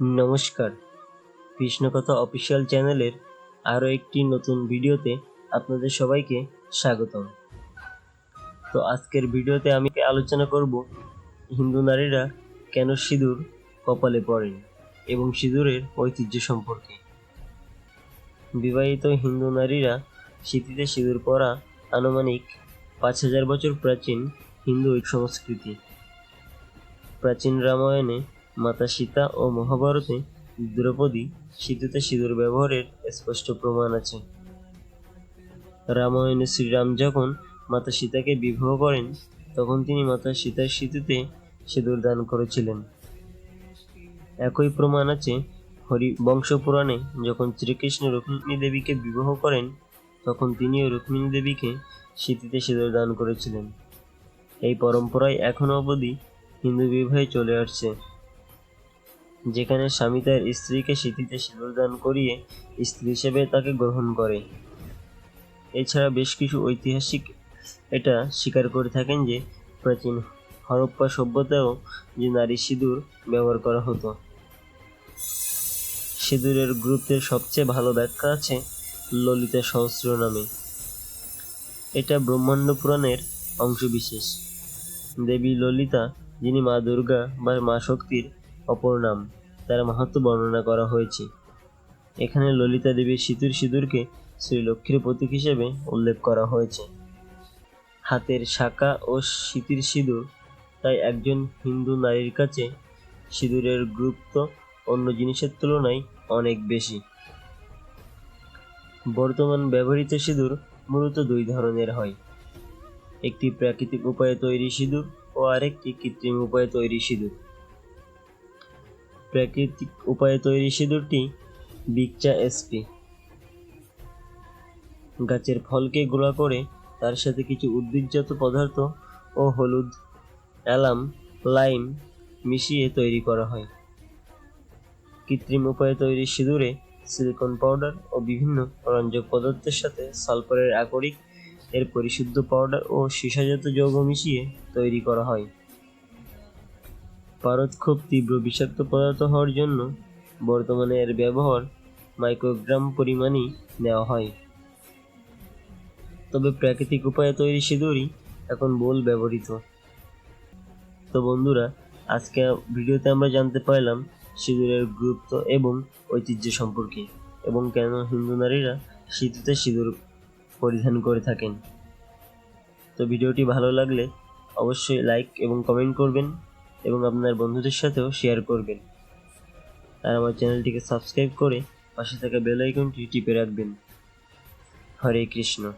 নমস্কার। কৃষ্ণকথা অফিসিয়াল চ্যানেলের আরও একটি নতুন ভিডিওতে আপনাদের সবাইকে স্বাগতম। তো আজকের ভিডিওতে আমি আলোচনা করব হিন্দু নারীরা কেন সিঁদুর কপালে পরেন এবং সিঁদুরের ঐতিহ্য সম্পর্কে। বিবাহিত হিন্দু নারীরা স্মৃতিতে সিঁদুর পরা আনুমানিক পাঁচ হাজার বছর প্রাচীন হিন্দু সংস্কৃতি। প্রাচীন রামায়ণে মাতা সীতা ও মহাভারতে দ্রৌপদী সিঁদুতে সিঁদুর ব্যবহারের স্পষ্ট প্রমাণ আছে। রামায়ণে শ্রীরাম যখন মাতা সীতাকে বিবাহ করেন, তখন তিনি মাতা সীতার সিঁদুতে সিঁদুর দান করেছিলেন। একই প্রমাণ আছে হরি বংশ পুরাণে যখন শ্রীকৃষ্ণ রুক্মিণী দেবীকে বিবাহ করেন, তখন তিনিও রুক্মিণী দেবীকে স্মৃতিতে সিঁদুর দান করেছিলেন। এই পরম্পরায় এখনও অবধি হিন্দু বিবাহে চলে আসছে। যেখানে স্বামী তার স্ত্রীকে স্মৃতিতে সিঁদুর দান করিয়ে স্ত্রী হিসেবে তাকে গ্রহণ করে। এছাড়া বেশ কিছু ঐতিহাসিক এটা স্বীকার করে থাকেন যে, প্রাচীন হরপ্পা সভ্যতায়ও যে নারী সিঁদুর ব্যবহার করা হতো। সিঁদুরের গুরুত্বের সবচেয়ে ভালো ব্যাখ্যা আছে ললিতা সহস্র নামে। এটা ব্রহ্মাণ্ড পুরাণের অংশবিশেষ। দেবী ললিতা, যিনি মা দুর্গা বা মা শক্তির অপর নাম তার মাহাত্ম বর্ণনা করা হয়েছে। এখানে ললিতা দেবীর সিঁদুর সিঁদুরকে শ্রীলক্ষ্মীর প্রতীক হিসেবে উল্লেখ করা হয়েছে। হাতের শাখা ও সিঁতির সিঁদুর, তাই একজন হিন্দু নারীর কাছে সিঁদুরের গুরুত্ব অন্য জিনিসের তুলনায় অনেক বেশি। বর্তমান ব্যবহৃত সিঁদুর মূলত দুই ধরনের হয়। একটি প্রাকৃতিক উপায়ে তৈরি সিঁদুর ও আরেকটি কৃত্রিম উপায়ে তৈরি সিঁদুর। প্রাকৃতিক উপায়ে তৈরি সিঁদুরটি বিকচা এসপি। গাছের ফলকে গুঁড়া করে তার সাথে কিছু উদ্ভিদজাত পদার্থ ও হলুদ অ্যালাম লাইম মিশিয়ে তৈরি করা হয়। কৃত্রিম উপায়ে তৈরি সিঁদুরে সিলিকন পাউডার ও বিভিন্ন রঞ্জক পদার্থের সাথে সালফারের আকরিক, এর পরিশুদ্ধ পাউডার ও সীসাজাত যৌগ মিশিয়ে তৈরি করা হয়। পারদ খুব তীব্র বিষাক্ত পদার্থ হওয়ার জন্য বর্তমানে এর ব্যবহার মাইক্রোগ্রাম পরিমাণই নেওয়া হয়। তবে প্রাকৃতিক উপায়ে তৈরি সিঁদুরই এখন বহুল ব্যবহৃত। তো বন্ধুরা আজকে ভিডিওতে আমরা জানতে পারলাম সিঁদুরের গুরুত্ব এবং ঐতিহ্য সম্পর্কে এবং কেন হিন্দু নারীরা শীততে সিঁদুর পরিধান করে থাকেন। তো ভিডিওটি ভালো লাগলে অবশ্যই লাইক এবং কমেন্ট করবেন। এবং আপনার বন্ধুদের সাথেও শেয়ার করবেন। আর আমার চ্যানেলটিকে সাবস্ক্রাইব করে পাশে থাকা বেল আইকনটি টিপে রাখবেন। হরে কৃষ্ণ।